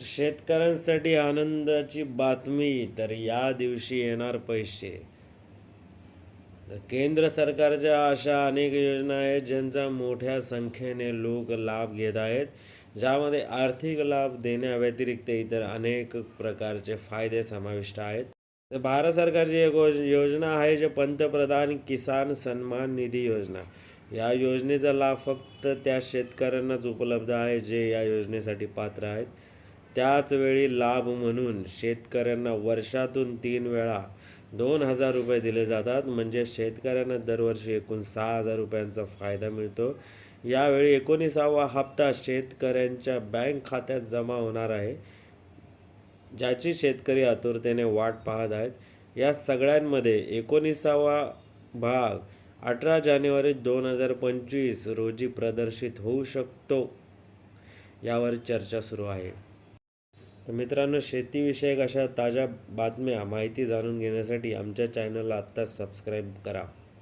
शेतकऱ्यांसाठी आनंदाची बातमी तर या दिवशी येणार पैसे. केंद्र सरकारच्या अशा अनेक योजना आहेत ज्यांचा मोठ्या संख्येने लोक लाभ घेत आहेत ज्यामध्ये आर्थिक लाभ देण्याव्यतिरिक्त इतर अनेक प्रकारचे फायदे समाविष्ट आहेत. तर भारत सरकारची एक योजना आहे जे पंतप्रधान किसान सन्मान निधी योजना. या योजनेचा लाभ फक्त त्या शेतकऱ्यांनाच उपलब्ध आहे जे या योजनेसाठी पात्र आहेत. त्याच वेळी लाभ म्हणून शेतकऱ्यांना वर्षातून तीन वेळा दोन हजार रुपये दिले जातात. म्हणजे शेतकऱ्यांना दरवर्षी एकूण सहा हजार रुपयांचा फायदा मिळतो. यावेळी एकोणीसावा हप्ता शेतकऱ्यांच्या बँक खात्यात जमा होणार आहे ज्याची शेतकरी आतुरतेने वाट पाहत आहेत. या सगळ्यांमध्ये एकोणीसावा भाग अठरा जानेवारी दोन हजार पंचवीस रोजी प्रदर्शित होऊ शकतो यावर चर्चा सुरू आहे. तर मित्रांनो शेतीविषयक अशा ताज्या बातम्या माहिती जाणून घेण्यासाठी आमच्या चॅनलला आत्ताच सबस्क्राईब करा.